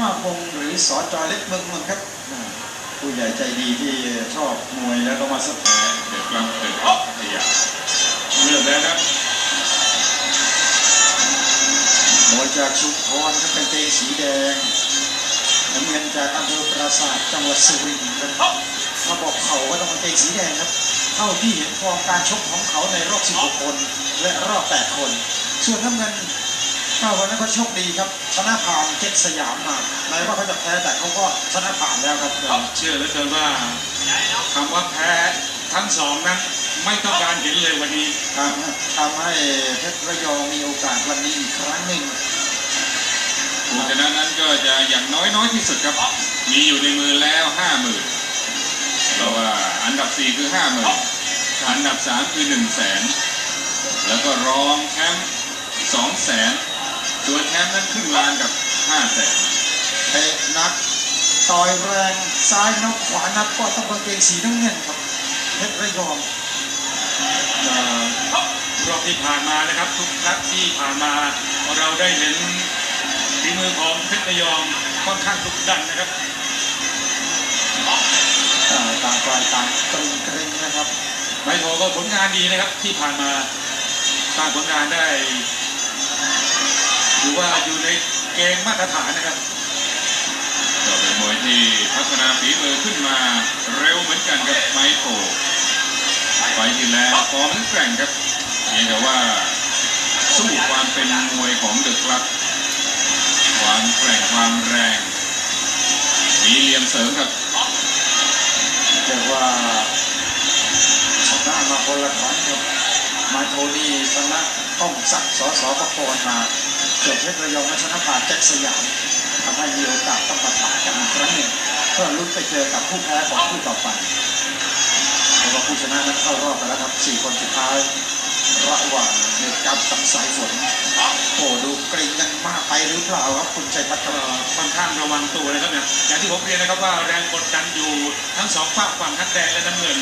มาพงหรือสอจอเล็กเมืองนนท์ครับ ผู้ใหญ่ใจดีที่ชอบมวยแล้วก็มาสนับสนุนเด็กกลางเด็กพัทยาเริ่มแล้วครับมวยจากชุมพรครับกางเกงสีแดงน้ำเงินจากอำเภอปราสาทจังหวัดสุรินทร์ครับถ้าบอกเขาก็ต้องกางเกงสีแดงครับเท่าที่เห็นฟอร์มการชกของเขาในรอบ16คนและรอบ8คน ส่วนน้ำเงิน ถ้าวันนั้นเขาโชคดีครับชนะผ่านเจ็ดสยามมาแม้ว่าเขาจะแพ้แต่เขาก็ชนะผ่านแล้วครับเชื่อเหลือเกินว่าคำว่าแพ้ทั้งสองนั้นไม่ต้องการเห็นเลยวันนี้ทำทำให้เพชรระยองมีโอกาสวันนี้อีกครั้งหนึ่งผู้ชนะนั้นก็จะอย่างน้อยน้อยที่สุดครับมีอยู่ในมือแล้วห้าหมื่นเพราะว่าอันดับสี่คือห้าหมื่นอันดับสามคือหนึ่งแสนแล้วก็รองแชมป์สองแสน ส่วนแชมป์นั้นครึ่งล้านกับห้าแสนเตะหนักต่อยแรงซ้ายนอกขวานับก็ต้องกางเกงสีน้ำเงินครับเพชรระยองเอ่อรอบที่ผ่านมานะครับ ทุกครั้งที่ผ่านมาเราได้เห็นฝีมือของเพชรระยองค่อนข้างดุดันนะครับอ่าต่างฝ่ายต่างตรึงเกรงนะครับไมโทก็ผลงานดีนะครับที่ผ่านมาสร้างผลงานได้ถื อว่าอยู่ในเกณฑ์มาตรฐานนะครับก็เป็นมวยที่พัฒนาฝีมือขึ้นมาเร็วเหมือนกันครับไมโทไฟที่แล้วฟอร์มนั้นแกร่งครับเพียงแต่ว่าสู้ความเป็นมวยของเดอะคลับความแกร่งความแรงมีเหลี่ยมเสริมครับเรียกว่าชนะมาคนละครั้งครับมาโทนี่ชนะต้องสักสอสอประกรณ์มา ส่วนเพชรระยองนั้นชนะผ่านแจ็คสยามทำให้มีโอกาสต้องมาปะกันอีกครั้งหนึ่งเพื่อลุ้นไปเจอกับผู้แพ้ของผู้ต่อไปเพราะว่าผู้ชนะนั้นเข้ารอบไปแล้วครับสี่คนสุดท้ายระหว่างเด็กกับกับสายฝนโอ้ดูเกรงกันมากไปหรือเปล่าครับคุณชัยพัฒนาค่อนข้างระวังตัวนะครับเนี่ยอย่างที่ผมเรียนนะครับว่าแรงกดดันอยู่ทั้งสองฝากฝั่งทั้งแดงและน้ำเงิน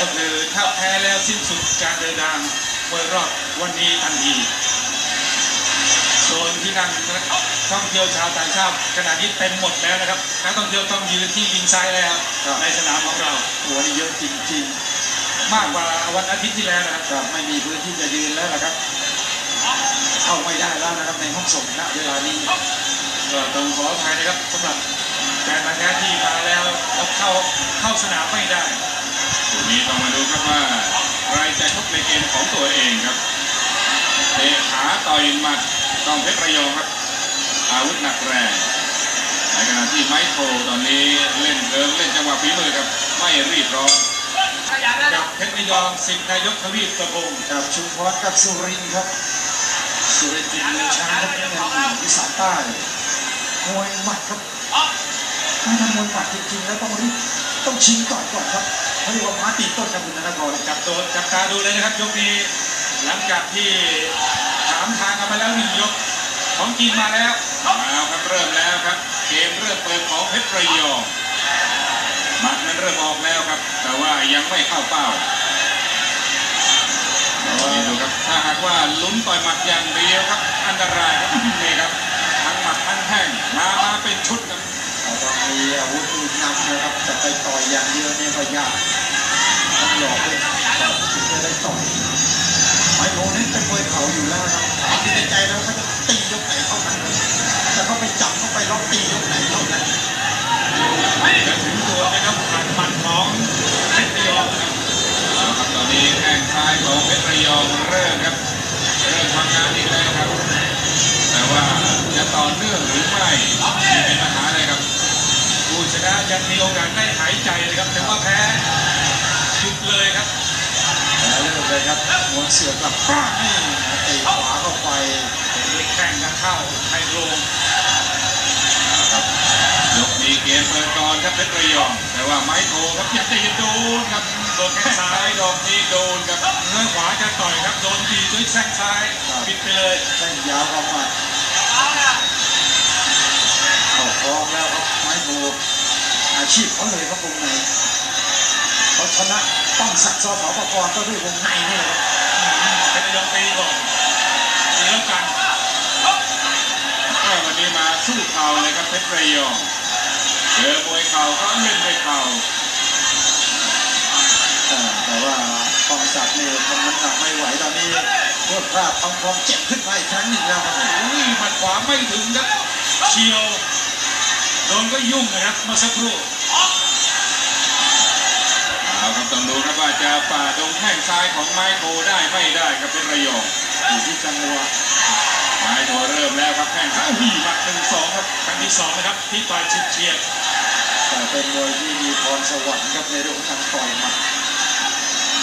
ก็คือถ้าแพ้แล้วสิ้นสุดการเดินทางมวยรอบวันนี้ทันที โซนที่นั่งท่องเที่ยวชาวต่างชาติขณะนี้เต็มหมดแล้วนะครับนักท่องเที่ยวต้องยืนที่วิงซ้ายแล้วในสนามของเราหัวนี่เยอะจริงมากกว่าวันอาทิตย์ที่แล้วนะครับๆครับไม่มีพื้นที่จะยืนแล้วนะครับ เข้าไม่ได้แล้วนะครับในห้องส่งณเวลานี้ก็ต้องขออภัยนะครับสำหรับแฟนบอลแท้ที่มาแล้วแล้วเข้าเข้าสนามไม่ได้ตรงนี้ต้องมาดูครับว่าใครจะชกในเกมของตัวเองครับเตะขาต่อยหมัด ต้องเพชรระยองครับ อาวุธหนักแรงในขณะที่ไมโครตอนนี้เล่นเริงเล่นจังหวะฝีมือครับไม่รีบร้อนกับเพชรระยองสิทธินายกทวีปประพงศ์กับชุมพรกับสุรินทร์ครับ สุรินทร์เป็นเมืองช้างครับเป็นเมืองอีสานใต้มวยหมัดครับถ้าทำมวยหมัดจริงๆแล้วต้องรีบต้องชิงก่อนก่อนครับเขาเรียกว่าม้าตีต้นครับคุณธนกรจับตัวจับตาดูเลยนะครับยกนี้หลังจากที่ถามทางกันมาแล้วหนึ่งยก ของจีนมาแล้วมาครับเริ่มแล้วครับ เกมเริ่มเปิดของเพชรระยองหมัดนั้นเริ่มออกแล้วครับ แต่ว่ายังไม่เข้าเป้านี่ดูครับถ้าหากว่าลุ้นต่อยหมัดอย่างเดียวครับ อันตรายครับนี่ครับทั้งหมัดทั้งแข้งมามาเป็นชุดครับเราต้องมีอาวุธอื่นนำนะครับจะไปต่อยอย่างเดียวเนี่ยก็ยากต้องหลอกเลยถึงจะได้ต่อย ไมโครนี่เป็นมวยเข่าอยู่แล้วครับถามที่ในใจแล้วเขาจะตียกไหนเท่านั้นแต่เขาไปจับเขาไปล็อกตียกไหนเท่านั้นจะถึงตัวนะครับผ่านมัดของเพชรระยองนะครับตอนนี้แข้งซ้ายของเพชรระยองเริ่มครับเริ่มทำงานอีกแล้วครับ แต่ว่าจะต่อเนื่องหรือไม่มีเป็นปัญหาเลยครับผู้ชนะยังมีโอกาสได้หายใจเลยครับแต่ว่าแพ้หยุดเลยครับแล้วเริ่มเลยครับ หัวเสือกลับป้างนี่เตะขวาเข้าไปแข่งกันเข้าไทยโรงครับยกนี้เกมเปิดก่อนครับเพชรระยอง แต่ว่าไม้โทครับอยากจะโดนครับโดนแข้งซ้ายดอกนี้โดนครับเนื้อขวาจะต่อยครับโดนทีด้วยแข้งซ้ายปิดไปเลยแข้งยาวเข้ามาเข้าคลองแล้วครับไม้โบอาชีพเขาเลยครับวงในเขาชนะต้องสักดิ์สอสอปกรณ์ก็ด้วยวงในนี่แหละครับ เข่าเลยครับเพชรระยองเจอมวยเข่าก็เล่นด้วยเข่าเอ่อแต่ว่าปองศักดิ์นี่ทำน้ำหนักไม่ไหวตอนนี้พวดพลาดทำความเจ็บขึ้นมาอีกครั้งหนึ่งแล้วครับผมอุ้ยหมัดขวาไม่ถึงครับเฉียวโดนก็ยุ่งนะครับเมาสักครู่เอาครับต้องดูครับว่าจะฝ่าดงแข้งซ้ายของไมโครได้ไม่ได้ครับเป็นระยองอยู่ที่จังหวะไมโครเริ่มแล้วครับแข้งซ้ายหีหมัด ที่สองนะครับที่ต่อยชิดเฉียดแต่เป็นมวยที่มีพรสวรรค์ครับในเรื่องของการต่อยหมัด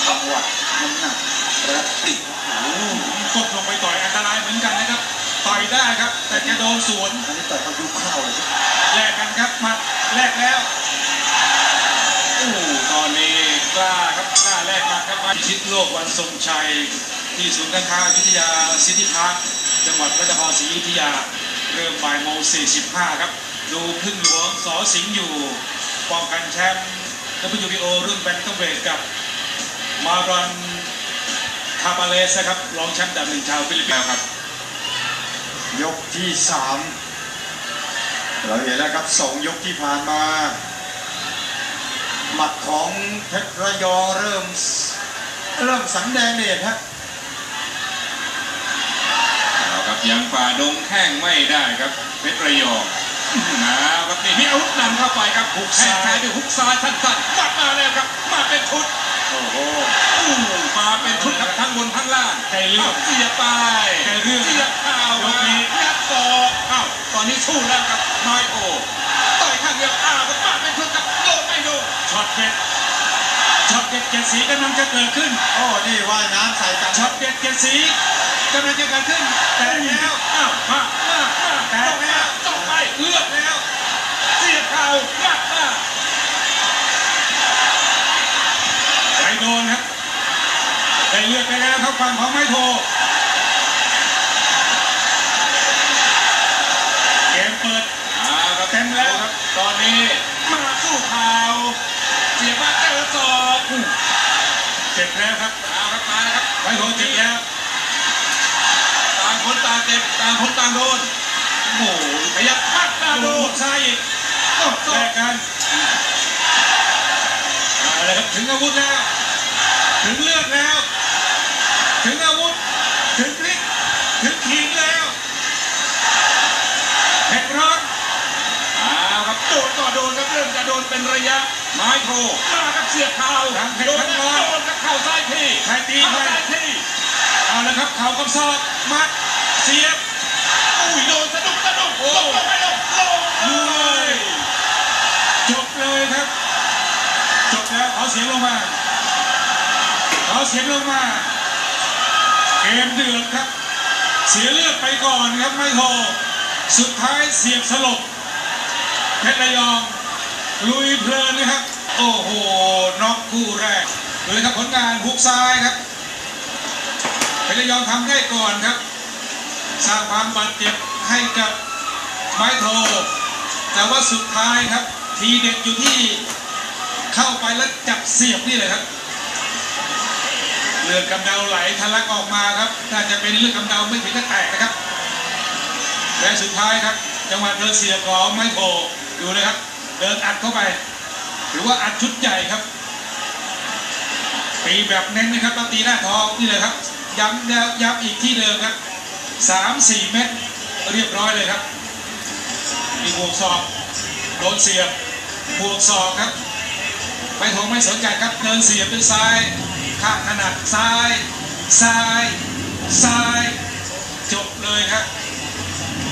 จังหวะน้ำหนักและติดโอ้โหกดลงไปต่อยอันตรายเหมือนกันนะครับ ต่อยได้ครับ แต่จะโดนสวนอันนี้ต่อยเขายุบเข้าเลยครับแลกกันครับหมัดแลกแล้วโอ้โหตอนนี้กล้าครับกล้าแลกหมัดครับมาชิดโลกวันทรงชัย ที่ศูนย์การค้าอยุธยาซิตี้พาร์คจังหวัดพระนครศรีอยุธยา เริ่มบ่ายโมง45 ครับ ดูพึ่งหลวงสอสิงห์อยู่ป้องกันแชมป์ WBO รุ่นแบนตัมเวทกับมารอนคาบาเลสนะครับรองแชมป์ดับหนึ่งชาวฟิลิปปินส์ครับ ยกที่สามเราเห็นแล้วครับสองยกที่ผ่านมาหมัดของเพชรระยองเริ่มเริ่มสันแดงเดชฮะ เอาครับ ยังฝ่าดงแข้งไม่ได้ครับเพชรระยองนะครับนี่มีอาวุธนำเข้าไปครับหุกแข้งซ้ายด้วยหุกซ้ายสั้นๆมัดมาแล้วครับ มาเป็นชุดโอ้โหอู้มาเป็นชุดครับทั้งบนทั้งล่างใจเรื่องอ้าวเสียบไปใจเรื่องเสียบเข่าวยกนี้งัดศอกอ้าวตอนนี้สู้แล้วครับไมโอต่อยข้างเดียวอ้าวครับมาเป็นชุดครับโดนไม่โดนช็อตเด็ดช็อตเด็ดเจ็ดสีกำลังจะเกิดขึ้น โอ้ นี่ว่ายน้ำใส่กันช็อตเด็ดเจ็ดสีกำลังจะเกิดขึ้น แต่แล้วอ้าวมามามาแต่ต้องมาต้องไปเลือดแล้วเสียบเข่ามัดมาไปโดนครับได้เลือดไปแล้วครับฝั่งของไมโทเกมเปิดอ่าครับเต็มแล้วครับ ตอนนี้มาสู้เข่าเสียบมาเจอศอกเจ็บแล้วครับเอาครับมาแล้วครับไมโทเจ็บแล้ว ต่างคนต่างเจ็บต่างคนต่างโดนโอ้โหขยับมัดหน้าโดโดนนซ้ายอีกโอ้ศแลอกกกันเอาละครับถึงอาวุธแล้ว ถึงเลือดแล้ว ถึงอาวุธ ถึงพลิก ถึงขีดแล้วเผ็ดร้อนเอาครับโดนก็โดนครับเริ่มจะโดนเป็นระยะ ไม้โทมาครับเสียบเข่าทั้งเผ็ดโดนทั้งนะร้อนโดนครับเข่าซ้ายทีใครตีเข่าใครซ้ายทีเอาละครับเข่ากับศอกมัดเสียบ อุ้ยโดนสะดุกสะดุกลงลงไปลงลง เล เลย ย จบเลยครับ จบแล้วเอาเสียงลงมาเอาเสียงลงมา เกมเดือดครับ เสียเลือดไปก่อนครับไม่โทสุดท้ายเสียบสลบเพชรระยองลุยเพลินนะครับ โอ้โหน็อกคู่แรกเลยครับผลงานฮุกซ้ายครับเพชรระยองทำได้ก่อนครับ สร้างความบาดเจ็บให้กับไม้โทแต่ว่าสุดท้ายครับ ทีเด็ดอยู่ที่ เข้าไปแล้วจับเสียบนี่เลยครับเลือดกำเดาไหลทะลักออกมาครับน่าจะเป็นเลือดกำเดาไม่ถึงกับแตกนะครับและสุดท้ายครับ จังหวะเดินเสียบของไมโครดูเลยครับ เดินอัดเข้าไป หรือว่าอัดชุดใหญ่ครับตีแบบเน้นนะครับแล้วตีหน้าท้องนี่เลยครับ ย้ำแล้วย้ำอีกที่เดิมครับสามสี่เม็ดเรียบร้อยเลยครับมีบวกศอกโดนเสียบบวกศอกครับ ไปทงไม่สนใจครับเดินเสียบด้วยซ้ายข้างถนาดซ้าย ซ้าย ซ้าย จบเลยครับ